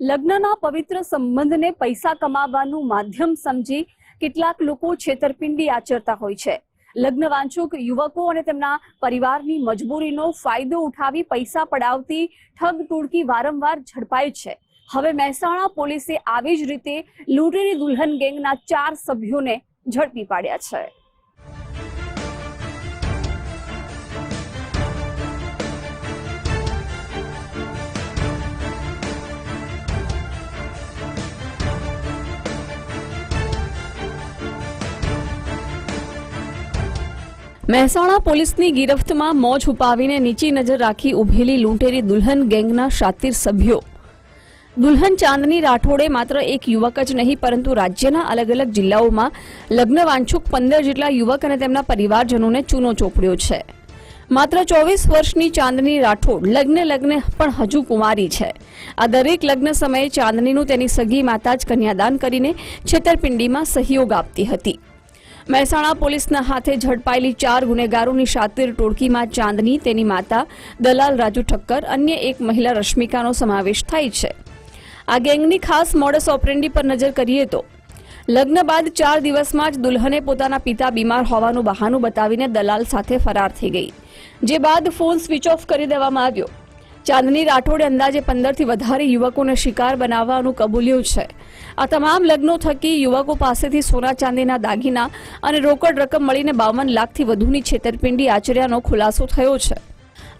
લગ્નના પવિત્ર સંબંધને પૈસા કમાવાનું માધ્યમ સમજી કેટલાક લોકો છેતરપિંડી આચરતા હોય છે. લગ્ન વાંચુક યુવકો અને તેમના પરિવારની મજબૂરીનો ફાયદો ઉઠાવી પૈસા પડાવતી ઠગ ટોળકી વારંવાર ઝડપાય છે. હવે મહેસાણા પોલીસે આવી જ રીતે લૂંટેરી દુલ્હન ગેંગના ચાર સભ્યોને ઝડપી પાડ્યા છે. મહેસાણા પોલીસની ગિરફ્તમાં મોજ છુપાવીને નીચી નજર રાખી ઉભેલી લૂંટેરી દુલ્હન ગેંગના શાતિર સભ્યો. દુલ્હન ચાંદની રાઠોડે માત્ર એક યુવક જ નહીં, પરંતુ રાજ્યના અલગ અલગ જિલ્લાઓમાં લગ્ન વાંછુક પંદર જેટલા યુવક અને તેમના પરિવારજનોને ચૂનો ચોપડ્યો છે. માત્ર ચોવીસ વર્ષની ચાંદની રાઠોડ લગ્ન લગ્ન પણ હજુ કુમારી છે. આ દરેક લગ્ન સમયે ચાંદનીનું તેની સગી માતા જ કન્યાદાન કરીને છેતરપિંડીમાં સહયોગ આપતી હતી. મહેસાણા પોલીસના હાથે ઝડપાયેલી ચાર ગુનેગારોની શાતિર ટોળકીમાં ચાંદની, તેની માતા, દલાલ રાજુ ઠક્કર, અન્ય એક મહિલા રશ્મિકાનો સમાવેશ થાય છે. આ ગેંગની ખાસ મોડસ ઓપરેન્ડી પર નજર કરીએ તો, લગ્ન બાદ ચાર દિવસમાં જ દુલ્હને પોતાના પિતા બીમાર હોવાનું બહાનું બતાવીને દલાલ સાથે ફરાર થઈ ગઈ, જે બાદ ફોન સ્વિચ ઓફ કરી દેવામાં આવ્યો. ચાંદની રાઠોડે અંદાજે પંદરથી વધારે યુવકોને શિકાર બનાવવાનું કબૂલ્યું છે. આ તમામ લગ્નો થકી યુવકો પાસેથી સોના ચાંદીના દાગીના અને રોકડ રકમ મળીને બાવન લાખથી વધુની છેતરપિંડી આચર્યાનો ખુલાસો થયો છે.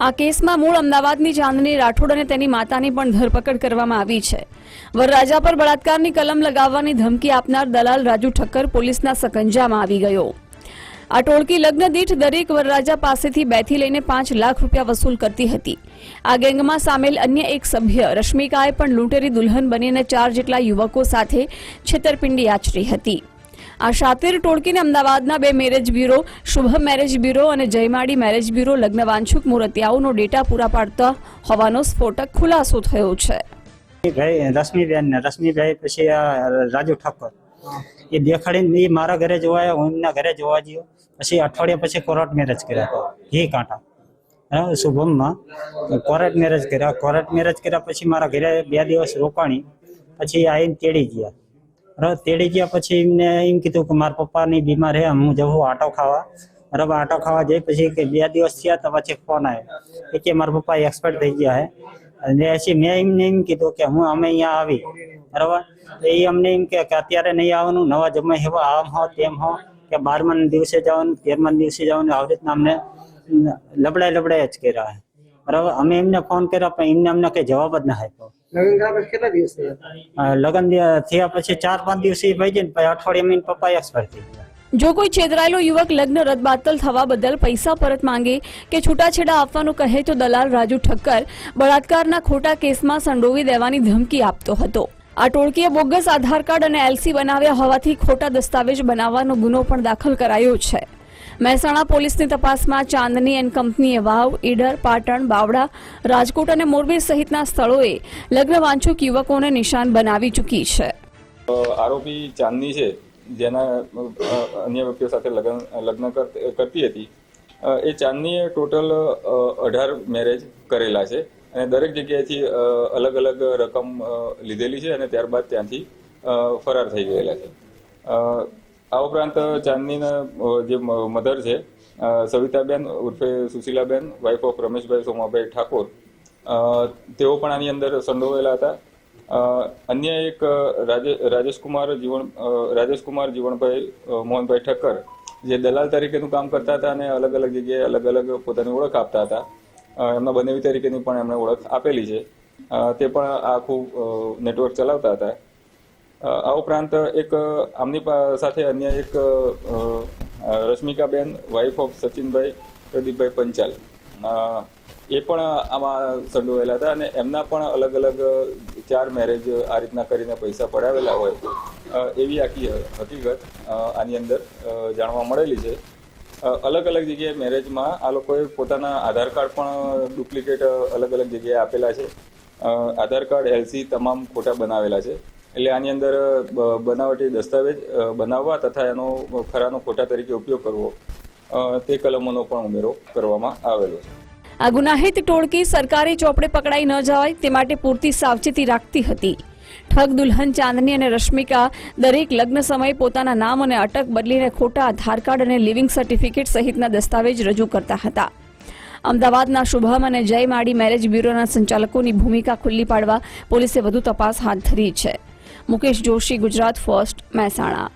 આ કેસમાં મૂળ અમદાવાદની ચાંદની રાઠોડ અને તેની માતાની પણ ધરપકડ કરવામાં આવી છે. વરરાજા પર બળાત્કારની કલમ લગાવવાની ધમકી આપનાર દલાલ રાજુ ઠક્કર પોલીસના સકંજામાં આવી ગયો. આ ટોળકી લગ્ન દીઠ દરેક વરરાજા પાસેથી બેથી લઈને પાંચ લાખ રૂપિયા વસૂલ કરતી હતી. આ ગેંગમાં સામેલ અન્ય એક સભ્ય, રશ્મિકાએ પણ લૂંટેરી દુલ્હન બનીને ચાર જેટલા યુવકો સાથે છેતરપિંડી આચરી હતી. આ શાતિર ટોળકીને અમદાવાદના બે marriage bureau, Shubh marriage bureau અને જયમાડી મેરેજ બ્યુરો લગ્ન વાંછુક મૂર્તિયાઓનો ડેટા પૂરા પાડતા હોવાનો સ્ફોટક ખુલાસો થયો છે. રશ્મિબેન રશ્મિભાઈ પછી રાજુ ઠાકોર. એ દેખાડીને એ મારા ઘરે જોવા આવ્યા, હું એમના ઘરે જોવા જયો પછી અઠવાડિયા પછી કોર્ટ મેરેજ કર્યા હતા. ઘી કાંટા. શુભમમાં. કોર્ટ મેરેજ કર્યા. કોર્ટ મેરેજ કર્યા પછી મારા ઘરે બે દિવસ રોકાણી. પછી આવીને તેડી ગયા. તેડી ગયા પછી એમને એમ કીધું કે મારા પપ્પાની બીમાર છે હું જવું આટો ખાવા. બરાબર? આટો ખાવા જઈ પછી કે બે દિવસ થયા તો પછી ફોન આવ્યો. કે મારા પપ્પા એક્સપર્ટ થઈ ગયા હે. અને પછી મેં એમને એમ કીધું કે હું અમે અહીંયા આવી. બરાબર? તો એ અમને એમ કે અત્યારે નહીં આવવાનું નવા જમા એવા આમ હો તેમ હો કે બારમા દિવસે જવાનું તેરમા દિવસે જવાનું આવી રીતના અમને લબડાય લબડાય જ કર્યા બરાબર? અમે એમને ફોન કર્યા પણ એમને અમને કઈ જવાબ જ ના આપ્યો. લગ્ન થયા? પછી ચાર પાંચ દિવસે ભાઈ જઈને પછી અઠવાડિયે પપ્પા એક્સપર્ટ થઈ ગયા. જો કોઈ છેતરાયેલો યુવક લગ્ન રદબાતલ થવા બદલ પૈસા પરત માંગે કે છૂટાછેડા આપવાનું કહે તો દલાલ રાજુ ઠક્કર બળાત્કારના ખોટા કેસમાં સંડોવી દેવાની ધમકી આપતો હતો. આ ટોળકીએ બોગસ આધાર કાર્ડ અને એલસી બનાવ્યા હોવાથી ખોટા દસ્તાવેજ બનાવવાનો ગુનો પણ દાખલ કરાયો છે. મહેસાણા પોલીસની તપાસમાં ચાંદની એન્ડ કંપનીએ વાવ, ઈડર, પાટણ, બાવડા, રાજકોટ અને મોરબી સહિતના સ્થળોએ લગ્ન વાંચુક યુવકોને નિશાન બનાવી ચૂકી છે. આરોપી ચાંદની છે, જેના અન્ય વ્યક્તિઓ સાથે લગ્ન લગ્ન કર- કરતી હતી. એ ચાંદનીએ ટોટલ અઢાર મેરેજ કરેલા છે. અને દરેક જગ્યાએથી અલગ અલગ રકમ લીધેલી છે અને ત્યારબાદ ત્યાંથી ફરાર થઈ ગયેલા છે. આ ઉપરાંત ચાંદનીના જે મધર છે સવિતાબેન ઉર્ફે સુશીલાબેન વાઇફ ઓફ રમેશભાઈ સોમાભાઈ ઠાકોર તેઓ પણ આની અંદર સંડોવાયેલા હતા. અન્ય એક રાજે- રાજેશકુમાર જીવન રાજેશકુમાર જીવણભાઈ મોહનભાઈ ઠક્કર, જે દલાલ તરીકેનું કામ કરતા હતા અને અલગ અલગ જગ્યાએ અલગ અલગ પોતાની ઓળખ આપતા હતા. એમના બનેવી તરીકેની પણ એમણે ઓળખ આપેલી છે. તે પણ આખું નેટવર્ક ચલાવતા હતા. આ ઉપરાંત એક આમની સાથે અન્ય એક રશ્મિકાબેન વાઇફ ઓફ સચિનભાઈ, પ્રદીપભાઈ પંચાલ. એ પણ આમાં સંડોવાયેલા હતા અને એમના પણ અલગ અલગ ચાર મેરેજ આ રીતના કરીને પૈસા પડાવેલા હોય. એવી આખી હકીકત આની અંદર જાણવા મળેલી છે. અલગ અલગ જગ્યાએ મેરેજમાં આ લોકોએ પોતાના આધાર કાર્ડ પણ ડુપ્લિકેટ અલગ અલગ જગ્યાએ આપેલા છે. આધાર કાર્ડ એલસી તમામ ખોટા બનાવેલા છે. એટલે આની અંદર બનાવટી દસ્તાવેજ બનાવવા તથા એનો ખરાનો ખોટા તરીકે ઉપયોગ કરવો તે કલમોનો પણ ઉમેરો કરવામાં આવેલો છે. આ ગુનાહિત ટોળકી સરકારી ચોપડે પકડાઈ ન જાય તે માટે પૂરતી સાવચેતી રાખતી હતી. ઠગ દુલ્હન, ચાંદની અને રશ્મિકા દરેક લગ્ન સમયે પોતાના નામ અને અટક બદલીને ખોટા આધાર કાર્ડ અને લિવિંગ સર્ટિફિકેટ સહિતના દસ્તાવેજ રજૂ કરતા હતા. અમદાવાદના શુભમ અને જય માડી મેરેજ બ્યુરોના સંચાલકોની ભૂમિકા ખુલ્લી પાડવા પોલીસે વધુ તપાસ હાથ ધરી છે. મુકેશ જોશી, ગુજરાત ફર્સ્ટ, મહેસાણા.